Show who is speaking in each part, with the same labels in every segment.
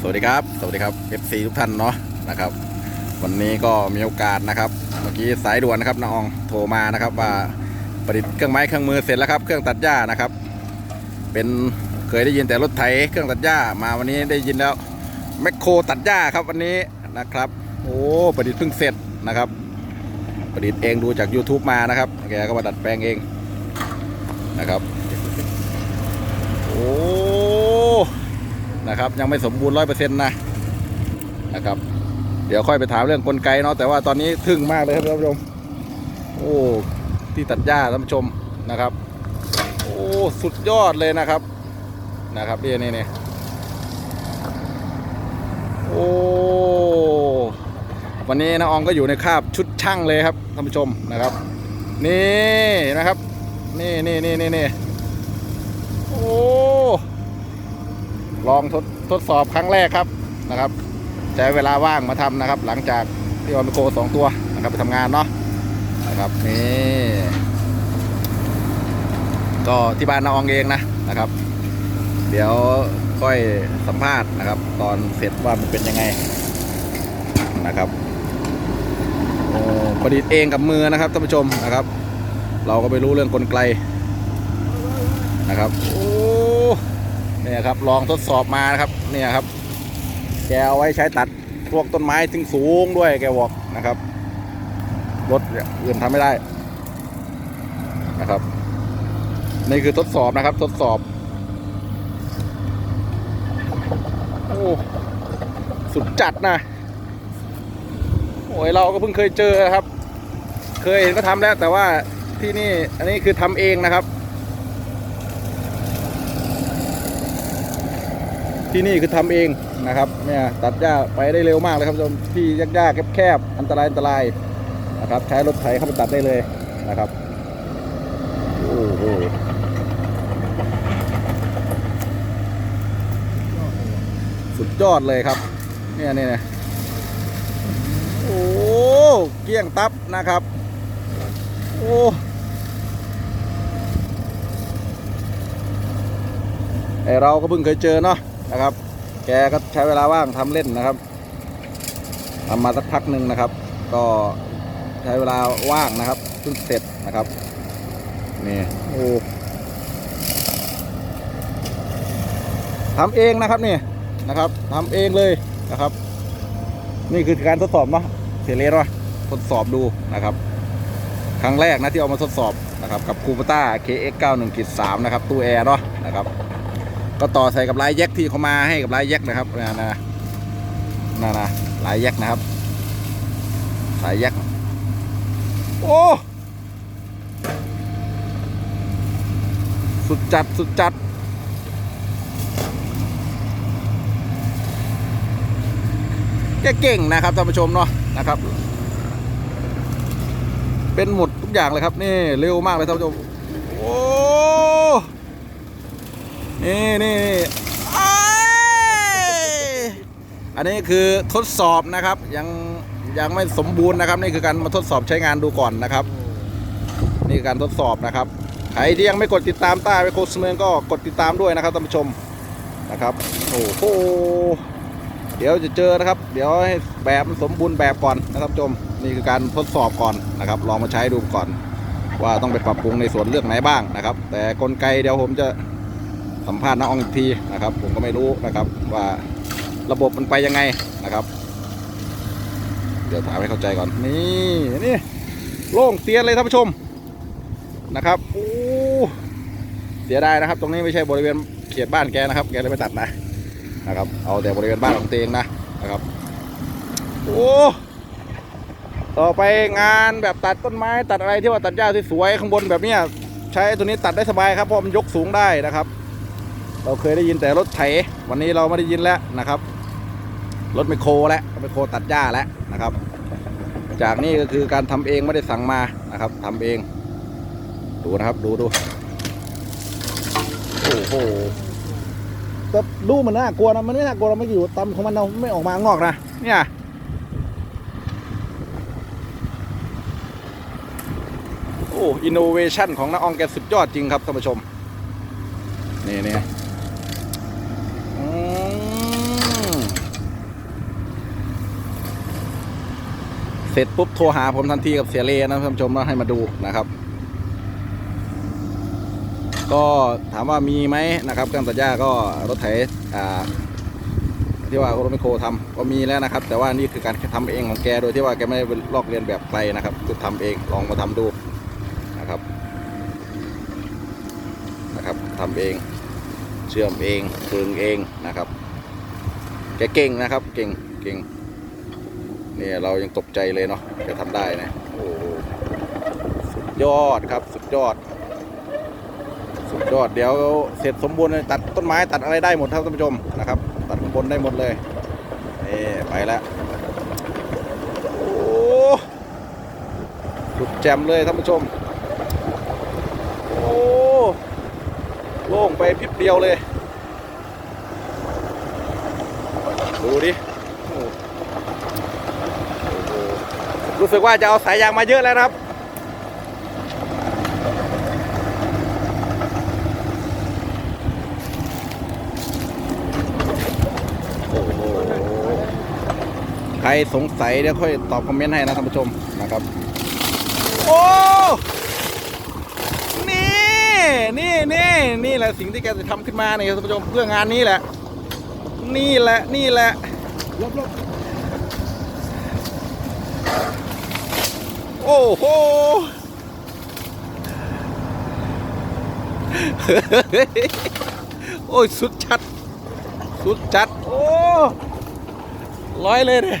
Speaker 1: สวัสดีครับ สวัสดีครับ FC ทุกท่านเนาะนะครับ วันนี้ก็มีโอกาสนะครับ เมื่อกี้สายด่วนนะครับน้าอองโทรมานะครับ ว่าประดิษฐ์เครื่องไม้เครื่องมือเสร็จแล้วครับ เครื่องตัดหญ้านะครับ เป็นเคยได้ยินแต่รถไถเครื่องตัดหญ้ามาวันนี้ได้ยินแล้วแมคโครตัดหญ้าครับวันนี้นะครับ โอ้ประดิษฐ์เพิ่งเสร็จนะครับ ประดิษฐ์เองดูจาก YouTube มานะครับแกก็มาดัดแปลงเองนะครับ โอ้ นะครับ ยังไม่สมบูรณ์ร้อยเปอร์เซ็นต์นะนะครับ เดี๋ยวค่อยไปถามเรื่องกลไกเนาะแต่ว่าตอนนี้ทึ่งมากเลยครับท่านผู้ชมโอ้ที่ตัดหญ้าท่านผู้ชมนะครับ โอ้สุดยอดเลยนะครับนะครับนี่นี่นี่โอ้วันนี้น้าอองก็อยู่ในคาบชุดช่างเลยครับท่านผู้ชมนะครับ นี่นะครับ นี่นี่นี่นี่นี่โอ้ ลองทดทดสอบครั้งแรกครับนะครับใช้เวลาว่างมาทำนะครับ หลังจากที่ออมโคสองตัวนะครับไปทำงานเนาะนะครับนี่ก็ที่บ้านน้าองเองนะนะครับ เดี๋ยวค่อยสัมภาษณ์นะครับ ตอนเสร็จว่ามันเป็นยังไงนะครับโอ้ประดิษฐ์เองกับมือนะครับท่านผู้ชมนะครับ เราก็ไม่รู้เรื่องกลไกนะครับ เนี่ยครับลองทดสอบมานะครับเนี่ยครับ แกเอาไว้ใช้ตัดพวกต้นไม้ถึงสูงด้วยแกบอกนะครับรถอื่นทำไม่ได้นะครับนี่คือทดสอบนะครับ ทดสอบโอ้สุดจัดนะโอ้ยเราก็เพิ่งเคยเจอครับ เคยเห็นก็ทำแล้วแต่ว่าที่นี่อันนี้คือทำเองนะครับ ที่นี่คือทำเองนะครับเนี่ยตัดหญ้าไปได้เร็วมากเลยครับที่ยากๆแคบๆอันตรายอันตรายนะครับ ใช้รถไถเข้าไปตัดได้เลยนะครับโอ้โหสุดยอดเลยครับ เนี่ยเนี่ยโอ้เกลี้ยงตับนะครับ โอ้ไอเราก็เพิ่งเคยเจอเนาะ นะครับ แกก็ใช้เวลาว่างทำเล่นนะครับทำมาสักพักหนึ่งนะครับ ก็ใช้เวลาว่างนะครับเพิ่งเสร็จนะครับนี่โอ้ทำเองนะครับนี่นะครับทำเองเลยนะครับ นี่คือการทดสอบเนาะเสียเลนวะทดสอบดูนะครับ ครั้งแรกนะที่เอามาทดสอบนะครับกับคูปต้า KX 91 3 นะครับตู้แอร์เนาะนะครับ ก็ต่อใส่กับลายแยกที่เขามาให้กับลายแยกนะครับนะนะนะนะลายแยกนะครับ สายแยกโอ้สุดจัดสุดจัดแกเก่งนะครับท่านผู้ชมเนาะนะครับ เป็นหมดทุกอย่างเลยครับ นี่เร็วมากเลยท่านผู้ชมโอ้ นี่นี่อันนี้คือทดสอบนะครับยังยังไม่สมบูรณ์นะครับ นี่คือการมาทดสอบใช้งานดูก่อนนะครับ นี่การทดสอบนะครับใครที่ยังไม่กดติดตามใต้ไปโคสเมนก็กดติดตามด้วยนะครับท่านผู้ชมนะครับโอ้โหเดี๋ยวจะเจอนะครับ เดี๋ยวให้แบบมันสมบูรณ์แบบก่อนนะครับท่านผู้ชมนี่คือการทดสอบก่อนนะครับ ลองมาใช้ดูก่อน ว่าต้องไปปรับปรุงในส่วนเรื่องไหนบ้างนะครับ แต่กลไกเดี๋ยวผมจะ สัมภาษณ์น้าอองอีกทีนะครับ ผมก็ไม่รู้นะครับว่าระบบมันไปยังไงนะครับ เดี๋ยวถามให้เข้าใจก่อนนี่นี่โล่งเตียนเลยท่านผู้ชมนะครับโอ้เสียดายนะครับ ตรงนี้ไม่ใช่บริเวณเขตบ้านแกนะครับ แกเลยไม่ตัดนะนะครับเอาแต่บริเวณบ้านของตัวเองนะนะครับโอ้ต่อไปงานแบบตัดต้นไม้ตัดอะไรที่ว่าตัดหญ้าสวยๆข้างบนแบบนี้ใช้ตัวนี้ตัดได้สบายครับเพราะมันยกสูงได้นะครับ เราเคยได้ยินแต่รถไถ วันนี้เราไม่ได้ยินแล้วนะครับ รถไมโครแล้วไมโครตัดหญ้าแล้วนะครับ จากนี้ก็คือการทำเองไม่ได้สั่งมานะครับทำเอง ดูนะครับดูดูโอ้โหแต่ดูมันน่ากลัวนะมันไม่น่ากลัวเราไม่อยู่ตำของมันเราไม่ออกมางอกนะเนี่ยโอ้อินโนเวชันของน้าอองแกสุดยอดจริงครับท่านผู้ชม นี่เนี่อื เสร็จปุ๊บโทรหาผมทันทีกับเสียเลนะท่านผู้ชมว่าให้มาดูนะครับ ก็ถามว่ามีไหมนะครับเครื่องตัดหญ้าก็รถไถอ่าที่ว่ารถไมโครทำก็มีแล้วนะครับ แต่ว่านี่คือการทำเองของแกโดยที่ว่าแกไม่ได้ลอกเรียนแบบใครนะครับคือทำเองลองมาทำดูนะครับนะครับทำเองเชื่อมเองพึงเองนะครับ แกเก่งนะครับ เก่งเก่ง เนี่ยเรายังตกใจเลยเนาะแกทำได้นะโอ้สุดยอดครับสุดยอด สุดยอดเดี๋ยวเสร็จสมบูรณ์เลยตัดต้นไม้ตัดอะไรได้หมดครับท่านผู้ชมนะครับ ตัดข้างบนได้หมดเลยนี่ไปแล้วโอ้สุดแจ่มเลยท่านผู้ชมโอ้โล่งไปพิบเดียวเลย ดูดิโอ้โห รู้สึกว่าจะเอาสายยางมาเยอะแล้วนะครับโอ้โหใครสงสัยเดี๋ยวค่อยตอบคอมเมนต์ให้นะท่านผู้ชมนะครับ โอ้ นี่ นี่นี่นี่แหละสิ่งที่แกจะทำขึ้นมาเนี่ยท่านผู้ชมเพื่องานนี้แหละ นี่แหละ นี่แหละ
Speaker 2: ลบลบ
Speaker 1: โอ้โหโอ้ย สุดชัด สุดจัด โอ้ร้อยเลยเนี่ย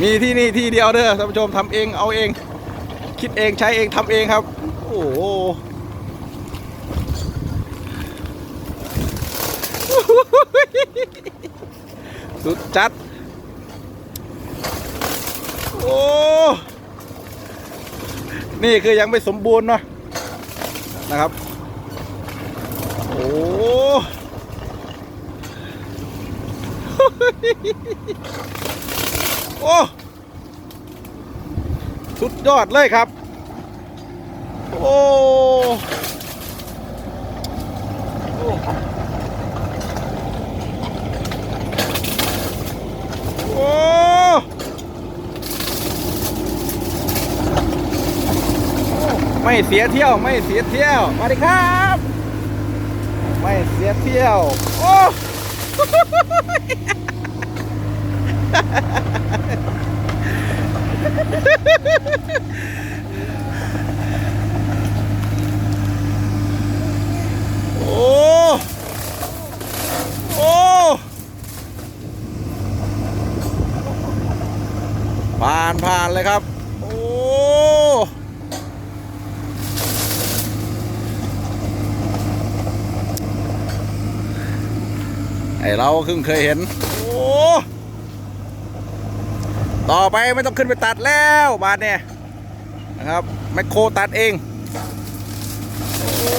Speaker 1: มีที่นี่ที่เดียวเด้อท่านผู้ชมทำเองเอาเอง คิดเองใช้เองทำเองครับ โอ้โหสุดจัด โอ้ นี่คือยังไม่สมบูรณ์เนาะนะครับ โอ้โอ้ สุดยอดเลยครับ โอ้โอ้โอ้ ไม่เสียเที่ยวไม่เสียเที่ยวสวัสดีครับ ไม่เสียเที่ยว โอ้ โอ้ โอ้ ผ่านผ่านเลยครับ โอ้ ไอ เราเพิ่งเคยเห็น โอ้ต่อไปไม่ต้องขึ้นไปตัดแล้วบาทเนี่ยนะครับแมคโครตัดเองโอ้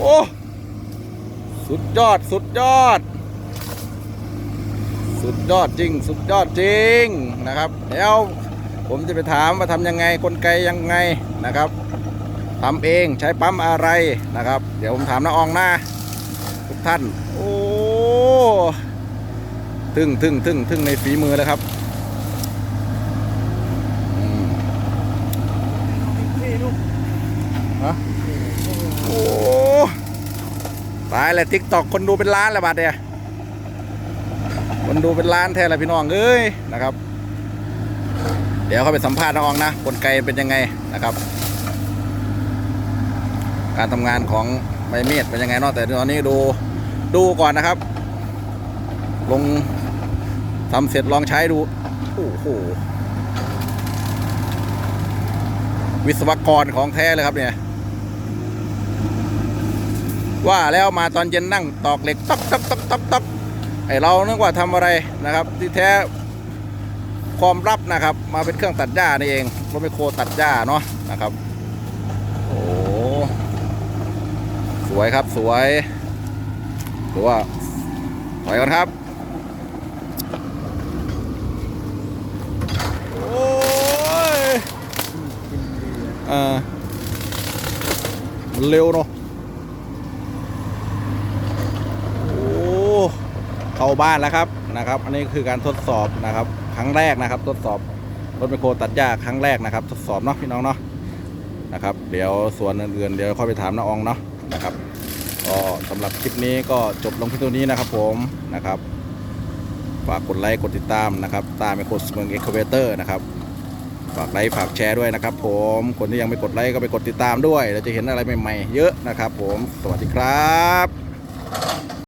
Speaker 1: โอ้สุดยอดสุดยอด สุดยอดจริง สุดยอดจริงนะครับ เดี๋ยวผมจะไปถามว่าทำยังไงกลไกยังไงนะครับ ทำเองใช้ปั๊มอะไรนะครับ เดี๋ยวผมถามน้าอองนะทุกท่าน โอ้ทึ่งทึ่งทึ่งทึ่งในฝีมือแล้วครับอืม
Speaker 2: นี่ลูก
Speaker 1: ฮะโอ้ตายแล้วทิกตอกคนดูเป็นล้านแล้วบาดเนี่ยคนดูเป็นล้านแท้ลยพี่น้องเอ้ยนะครับ เดี๋ยวเขาไปสัมภาษณ์น้องอองนะกลไกเป็นยังไงนะครับ การทำงานของไมเมดเป็นยังไงเนาะแต่ตอนนี้ดูดูก่อนนะครับ ลงทำเสร็จลองใช้ดูโอ้โหวิศวกรของแท้เลยครับเนี่ย ว่าแล้วมาตอนเย็นนั่งตอกเหล็กตอกตอกตอกตอกตอกไอเรานึกว่าทำอะไรนะครับ ที่แท้ความลับนะครับ มาเป็นเครื่องตัดหญ้านี่เองรถไมโครตัดหญ้าเนาะนะครับ โอ้ส วยครับสวยหรือว่าถอยก่อนครับ โอ้ยเออเร็วเนาะเข้าบ้านแล้วครับนะครับ อันนี้คือการทดสอบนะครับ ครั้งแรกนะครับ ทดสอบรถไมโครตัดหญ้าครั้งแรกนะครับ ทดสอบเนาะพี่น้องเนาะนะครับ เดี๋ยวส่วนอื่นๆเดี๋ยวค่อยไปถามน้าอองเนาะ นะครับก็สำหรับคลิปนี้ก็จบลงที่ตัวนี้นะครับผมนะครับฝากกดไลค์กดติดตามนะครับตามไมโครสเมืองเอ็กเคเวเตอร์นะครับฝากไลค์ฝากแชร์ด้วยนะครับ ผมคนที่ยังไม่กดไลค์ก็ไปกดติดตามด้วยเราจะเห็นอะไรใหม่ๆเยอะนะครับ ผมสวัสดีครับ